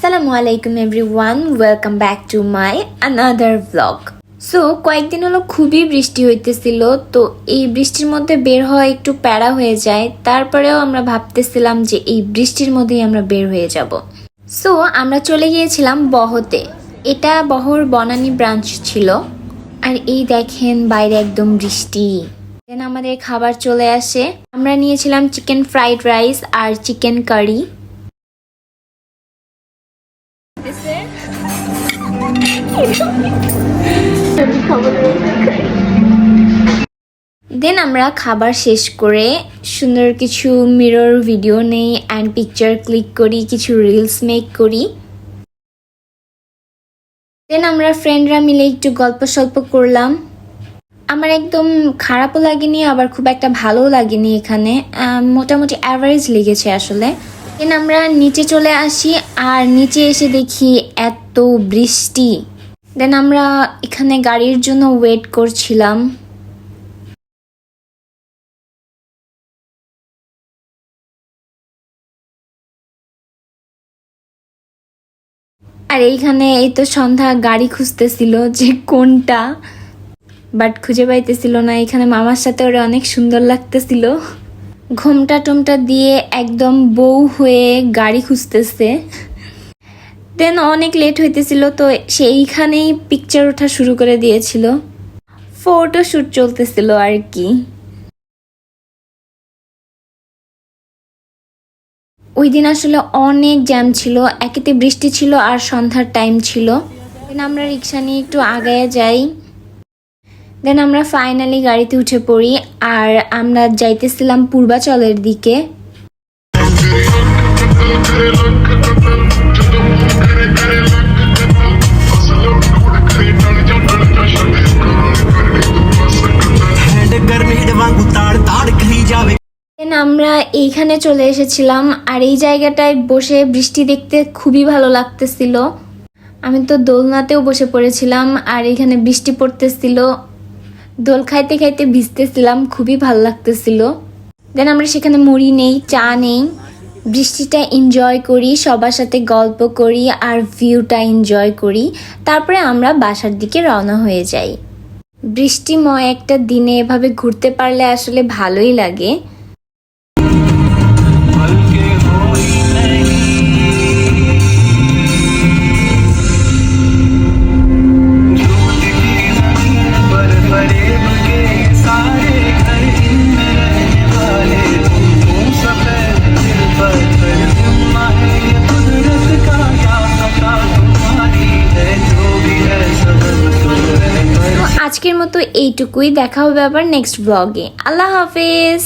আসসালামু আলাইকুম everyone, welcome back to my another blog. So, কয়েকদিন হলো খুবই বৃষ্টি হইতেছিল, তো এই বৃষ্টির মধ্যে বের হওয়া একটু প্যারা হয়ে যায়, তারপরেও আমরা ভাবতেছিলাম যে এই বৃষ্টির মধ্যেই আমরা বের হয়ে যাব। সো, আমরা চলে গিয়েছিলাম বহতে। এটা বহর বনানী ব্রাঞ্চ ছিল, আর এই দেখেন বাইরে একদম বৃষ্টি। দেন আমাদের খাবার চলে আসে। আমরা নিয়েছিলাম চিকেন ফ্রাইড রাইস আর চিকেন কারি। দেন আমরা খাবার শেষ করে সুন্দর কিছু মিরর ভিডিও নেই অ্যান্ড পিকচার ক্লিক করি, কিছু রিলস মেক করি। দেন আমরা ফ্রেন্ডরা মিলে একটু গল্প সল্প করলাম। আমার একদম খারাপও লাগেনি, আবার খুব একটা ভালোও লাগেনি এখানে। মোটামুটি অ্যাভারেজ লেগেছে আসলে। দেন আমরা নিচে চলে আসি আর নিচে এসে দেখি এত বৃষ্টি। দেন আমরা এখানে গাড়ির জন্য ওয়েট করছিলাম। আর এইখানে এই তো সন্ধ্যা, গাড়ি খুঁজতেছিল যে কোনটা বাট খুঁজে পাইতেছিল না। এখানে মামার সাথে ওরা অনেক সুন্দর লাগতেছিল। ঘোমটা টোমটা দিয়ে একদম বউ হয়ে গাড়ি খুঁজতেছে। দেন অনেক লেট হইতেছিল, তো সেইখানেই পিকচার ওঠা শুরু করে দিয়েছিল। ফটো শ্যুট চলতেছিল আর কি। ওই দিন আসলে অনেক জ্যাম ছিল, একেতে বৃষ্টি ছিল আর সন্ধ্যার টাইম ছিল। আমরা রিক্সা নিয়ে একটু আগায় যাই। দেন আমরা ফাইনালি গাড়িতে উঠে পড়ি, আর আমরা যাইতেছিলাম পূর্বাচলের দিকে। আমরা এইখানে চলে এসেছিলাম, আর এই জায়গাটায় বসে বৃষ্টি দেখতে খুবই ভালো লাগতেছিল। আমি তো দোলনাতেও বসে পড়েছিলাম, আর এখানে বৃষ্টি পড়তেছিল। দোল খাইতে খাইতে ভিজতেছিলাম, খুবই ভালো লাগতেছিল। দেন আমরা সেখানে মুড়ি নেই, চা নেই। বৃষ্টিটা এনজয় করি, সবার সাথে গল্প করি আর ভিউটা এনজয় করি। তারপরে আমরা বাসার দিকে রওনা হয়ে যাই। বৃষ্টিময় একটা দিনে এভাবে ঘুরতে পারলে আসলে ভালোই লাগে। আজকের মতো এইটুকুই। দেখা হবে আবার নেক্সট ব্লগে আল্লাহ হাফেজ।